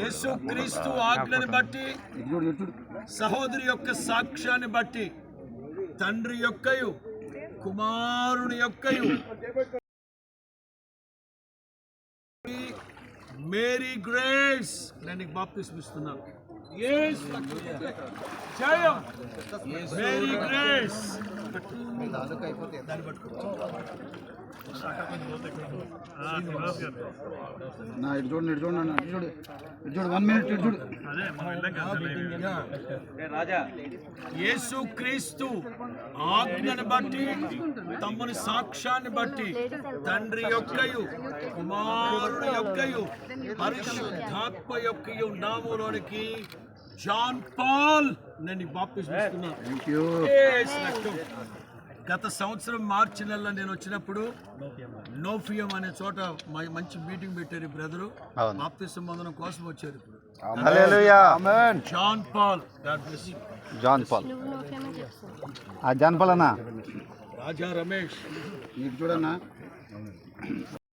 యేసు క్రీస్తు ఆజ్ఞని బట్టి సహోదరి యొక్క సాక్ష్యాన్ని బట్టి తండ్రి యొక్కయు కుమారుని యొక్కయు మేరీ గ్రేస్. నేను నీకు బాప్తిస్మిస్తున్నాను. Mary grace. దాన్ని పట్టుకో నా ఇటు చూడండి ఇటు చూడండి ఇటు చూడు ఇటు చూడు వన్ మినిట్ ఇటు చూడు. యేసు క్రీస్తు ఆజ్ఞను బట్టి తమ్ముని సాక్ష్యాన్ని బట్టి తండ్రి యొక్కయు కుమారుని యొక్కయు పరిశుద్ధాత్మ యొక్కయు నాములోనికి జాన్ పాల్ నేను బాప్తిస్తున్నాను గత సంవత్సరం మార్చి నెలలో నేను వచ్చినప్పుడు నోఫియం అనే చోట మ- మంచి మీటింగ్ పెట్టారు ఈ బ్రదరు. బాప్తిసం పొందడం కోసం వచ్చారు జాన్ పాల్. John Paul. ఆ జాన్ పాల్ అన్న. రాజా రమేష్. చూడన్నా?